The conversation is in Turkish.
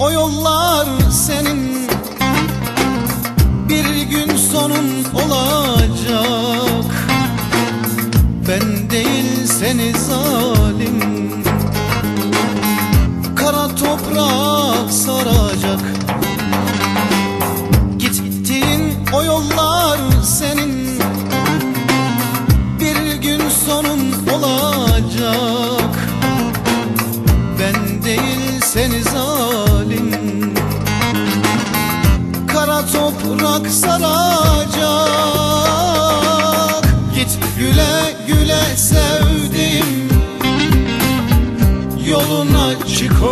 o yollar senin. Bir gün sonun olacak. Ben değil seni zalim. Kara toprak saracak. Gittiğin o yollar mi zalim. Kara toprak saracak. Git güle güle sevdim. Yoluna çık